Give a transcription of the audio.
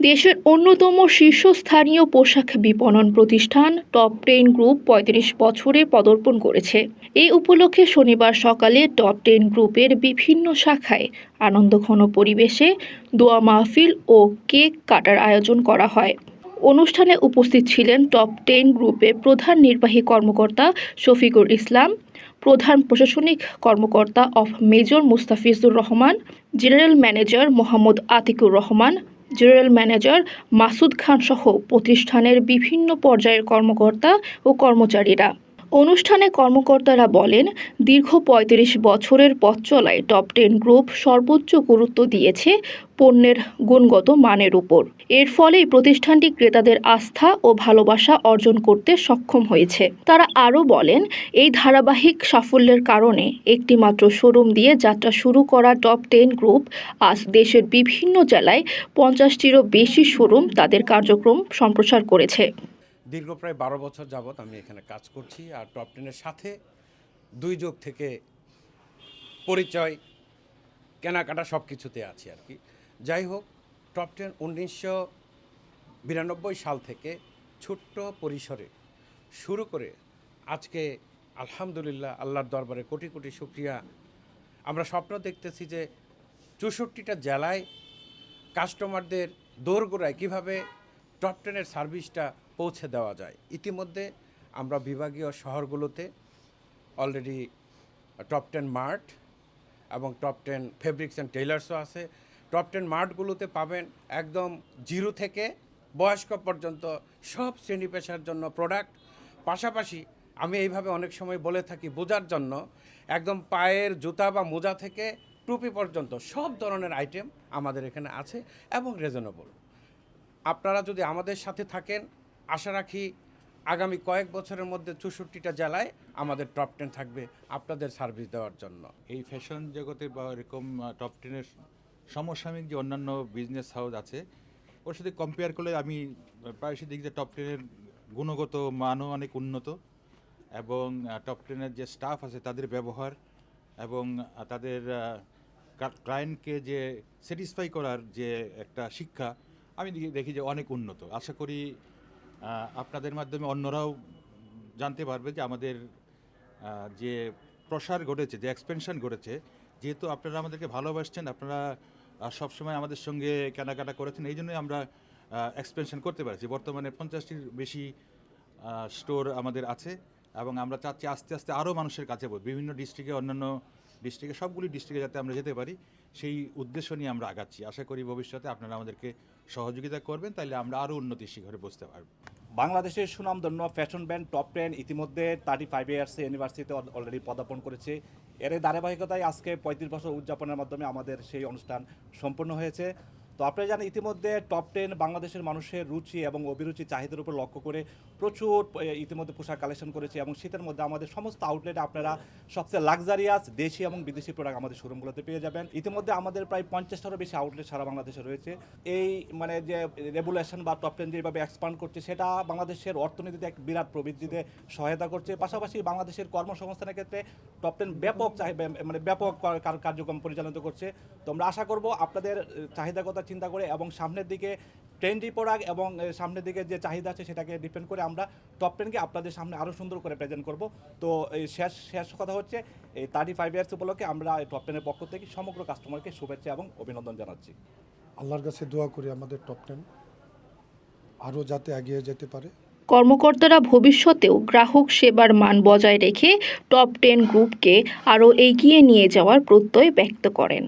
দেশের অন্যতম শীর্ষস্থানীয় পোশাক বিপণন প্রতিষ্ঠান টপ টেন গ্রুপ পঁয়ত্রিশ বছরে পদার্পণ করেছে। এই উপলক্ষে শনিবার সকালে টপ টেন গ্রুপের বিভিন্ন শাখায় আনন্দঘন পরিবেশে দোয়া মাহফিল ও কেক কাটার আয়োজন করা হয়। অনুষ্ঠানে উপস্থিত ছিলেন টপ টেন গ্রুপের প্রধান নির্বাহী কর্মকর্তা শফিকুর ইসলাম, প্রধান প্রশাসনিক কর্মকর্তা of major Mustafizur Rahman, general manager Mohammad Atiqur Rahman general manager Masud Khan সহ প্রতিষ্ঠানের বিভিন্ন পর্যায়ের কর্মকর্তা ও কর্মচারীরা। অনুষ্ঠানে কর্মকর্তারা বলেন, দীর্ঘ পঁয়ত্রিশ বছরের পথ চলায় টপ টেন গ্রুপ সর্বোচ্চ গুরুত্ব দিয়েছে পণ্যের গুণগত মানের উপর। এর ফলেই প্রতিষ্ঠানটি ক্রেতাদের আস্থা ও ভালোবাসা অর্জন করতে সক্ষম হয়েছে। তারা আরও বলেন, এই ধারাবাহিক সাফল্যের কারণে একটিমাত্র শোরুম দিয়ে যাত্রা শুরু করা টপ টেন গ্রুপ আজ দেশের বিভিন্ন জেলায় পঞ্চাশটিরও বেশি শোরুম তাদের কার্যক্রম সম্প্রসার করেছে। দীর্ঘ প্রায় বারো বছর যাবৎ আমি এখানে কাজ করছি আর টপ টেনের সাথে দুই যুগ থেকে পরিচয়, কেনাকাটা সব কিছুতে আছি আর কি। যাই হোক টপ টেন উনিশশো বিরানব্বই সাল থেকে ছোট্ট পরিসরে শুরু করে আজকে আলহামদুলিল্লাহ আল্লাহর দরবারে কোটি কোটি শুক্রিয়া। আমরা স্বপ্ন দেখতেছি যে চৌষট্টিটা জেলায় কাস্টমারদের দোরগোড়ায় কীভাবে টপ টেনের সার্ভিসটা পৌঁছে দেওয়া যায়। ইতিমধ্যে আমরা বিভাগীয় শহরগুলোতে অলরেডি টপ টেন মার্ট এবং টপ টেন ফেব্রিক্স অ্যান্ড টেইলার্সও আছে। টপ টেন মার্টগুলোতে পাবেন একদম জিরো থেকে বয়স্ক পর্যন্ত সব শ্রেণি পেশার জন্য প্রোডাক্ট পাশাপাশি আমি এইভাবে অনেক সময় বলে থাকি বোঝার জন্য, একদম পায়ের জুতা বা মোজা থেকে টুপি পর্যন্ত সব ধরনের আইটেম আমাদের এখানে আছে এবং রিজনেবল আপনারা যদি আমাদের সাথে থাকেন আশা রাখি আগামী কয়েক বছরের মধ্যে চৌষট্টিটা জেলায় আমাদের টপ টেন থাকবে আপনাদের সার্ভিস দেওয়ার জন্য। এই ফ্যাশন জগতে বা এরকম টপ টেনের সমসাময়িক যে অন্যান্য বিজনেস হাউস আছে, ওর সাথে কম্পেয়ার করলে আমি প্রায়শই দেখি যে টপ টেনের গুণগত মানও অনেক উন্নত এবং টপ টেনের যে স্টাফ আছে তাদের ব্যবহার এবং তাদের ক্লায়েন্টকে যে স্যাটিসফাই করার যে একটা শিক্ষা আমি দেখি- যে অনেক উন্নত। আশা করি আপনাদের মাধ্যমে অন্যরাও জানতে পারবে যে আমাদের যে প্রসার ঘটেছে, যে এক্সপেনশন ঘটেছে, যেহেতু আপনারা আমাদেরকে ভালোবাসছেন, আপনারা সবসময় আমাদের সঙ্গে কেনাকাটা করেছেন, এই জন্যই আমরা এক্সপেনশন করতে পারছি। বর্তমানে পঞ্চাশটির বেশি স্টোর আমাদের আছে এবং আমরা চাচ্ছি আস্তে আস্তে আরও মানুষের কাছে বিভিন্ন ডিস্ট্রিক্টে অন্যান্য ডিস্ট্রিক্টে সবগুলি ডিস্ট্রিক্টে যাতে আমরা যেতে পারি, সেই উদ্দেশ্য নিয়ে আমরা আগাচ্ছি। আশা করি ভবিষ্যতে আপনারা আমাদেরকে সহযোগিতা করবেন তাহলে আমরা আরও উন্নতির শিখরে বসতে পারব। বাংলাদেশের সুনামধন্য ফ্যাশন ব্র্যান্ড টপ টেন ইতিমধ্যে থার্টি ফাইভ ইয়ার্স ইউনিভার্সিটিতে অলরেডি পদার্পণ করেছে। এর ধারাবাহিকতায় আজকে পঁয়ত্রিশ বছর উদযাপনের মাধ্যমে আমাদের সেই অনুষ্ঠান সম্পন্ন হয়েছে। তো আপনারা জানেন ইতিমধ্যে টপ টেন বাংলাদেশের মানুষের রুচি এবং অভিরুচি চাহিদার উপর লক্ষ্য করে প্রচুর ইতিমধ্যে পোশাক কালেকশন করেছে এবং শীতের মধ্যে আমাদের সমস্ত আউটলেটে আপনারা সবচেয়ে লাক্সারিয়াস দেশি এবং বিদেশি প্রোডাক্ট আমাদের শোরুমগুলোতে পেয়ে যাবেন। ইতিমধ্যে আমাদের প্রায় পঞ্চাশটারও বেশি আউটলেট সারা বাংলাদেশে রয়েছে। এই মানে যে রেগুলেশন বা টপ টেন যেভাবে এক্সপান্ড করছে সেটা বাংলাদেশের অর্থনীতিতে এক বিরাট প্রবৃদ্ধিতে সহায়তা করছে। পাশাপাশি বাংলাদেশের কর্মসংস্থানের ক্ষেত্রে টপ টেন ব্যাপক মানে ব্যাপক কার- কার- কার্যক্রম পরিচালিত করছে। তো আমরা আশা করব আপনাদের আহ, চাহিদার কথা চিন্তা করে এবং সামনের দিকে ট্রেন্ডি প্রোডাক্ট এবং সামনের দিকে যে চাহিদা আছে সেটাকে ডিপেন্ড করে আমরা টপ টেনকে আপনাদের সামনে আরও সুন্দর করে প্রেজেন্ট করব। তো এই শেষ শেষ কথা হচ্ছে এই থার্টি ফাইভ ইয়ার্স উপলক্ষে আমরা টপ টেনের পক্ষ থেকে সমগ্র কাস্টমারকে শুভেচ্ছা এবং অভিনন্দন জানাচ্ছি। আল্লাহর কাছে দোয়া করি আমাদের টপ টেন আরও যাতে এগিয়ে যেতে পারে। কর্মকর্তারা ভবিষ্যতেও গ্রাহক সেবার মান বজায় রেখে টপ টেন গ্রুপকে আরও এগিয়ে নিয়ে যাওয়ার প্রত্যয় ব্যক্ত করেন।